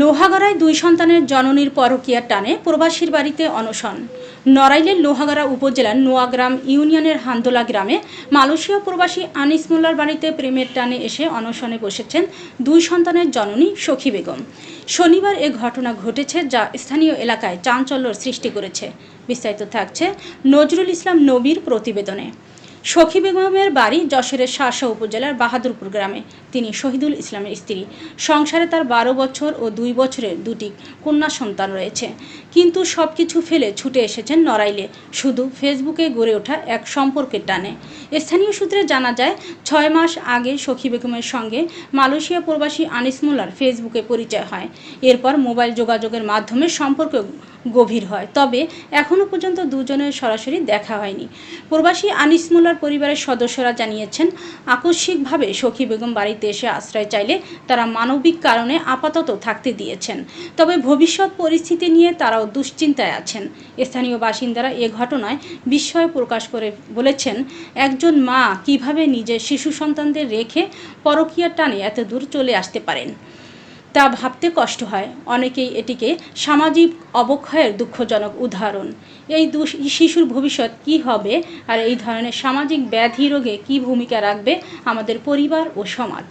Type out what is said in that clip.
লোহাগড়ায় দুই সন্তানের জননীর পরকীয়ার টানে প্রবাসীর বাড়িতে অনশন। নড়াইলের লোহাগড়া উপজেলার নোয়াগ্রাম ইউনিয়নের হান্দোলা গ্রামে মালয়েশীয় প্রবাসী আনিস মোল্লার বাড়িতে প্রেমের টানে এসে অনশনে বসেছেন দুই সন্তানের জননী সখী বেগম। শনিবার এ ঘটনা ঘটেছে যা স্থানীয় এলাকায় চাঞ্চল্যর সৃষ্টি করেছে। বিস্তারিত থাকছে নজরুল ইসলাম নবীর প্রতিবেদনে। সখী বেগমের বাড়ি যশোরের শাসা উপজেলার বাহাদুরপুর গ্রামে। তিনি শহীদুল ইসলামের স্ত্রী। সংসারে তার বারো বছর ও দুই বছরের দুটি কন্যা সন্তান রয়েছে। কিন্তু সব কিছু ফেলে ছুটে এসেছেন নড়াইলে। শুধু ফেসবুকে গড়ে ওঠা এক সম্পর্কের টানে। স্থানীয় সূত্রে জানা যায়, ছয় মাস আগে সখী বেগমের সঙ্গে মালয়েশিয়া প্রবাসী আনিস মোল্লার ফেসবুকে পরিচয় হয়। এরপর মোবাইল যোগাযোগের মাধ্যমে সম্পর্ক গভীর হয়। তবে এখনও পর্যন্ত দুজনের সরাসরি দেখা হয়নি। প্রবাসী আনিস মোল্লার পরিবারের সদস্যরা জানিয়েছেন, আকস্মিকভাবে সখী বেগম বাড়িতে এসে আশ্রয় চাইলে তারা মানবিক কারণে আপাতত থাকতে দিয়েছেন। তবে ভবিষ্যৎ পরিস্থিতি নিয়ে তারাও দুশ্চিন্তায় আছেন। স্থানীয় বাসিন্দারা এ ঘটনায় বিস্ময় প্রকাশ করে বলেছেন, একজন মা কীভাবে নিজের শিশু সন্তানদের রেখে পরকীয়ার টানে এত দূর চলে আসতে পারেন? তা ভাবতে কষ্ট হয়। অনেকেই এটিকে সামাজিক অবক্ষয়ের দুঃখজনক উদাহরণ। এই দু শিশুর ভবিষ্যৎ কি হবে আর এই ধরনের সামাজিক ব্যাধি রোগে কী ভূমিকা রাখবে আমাদের পরিবার ও সমাজ?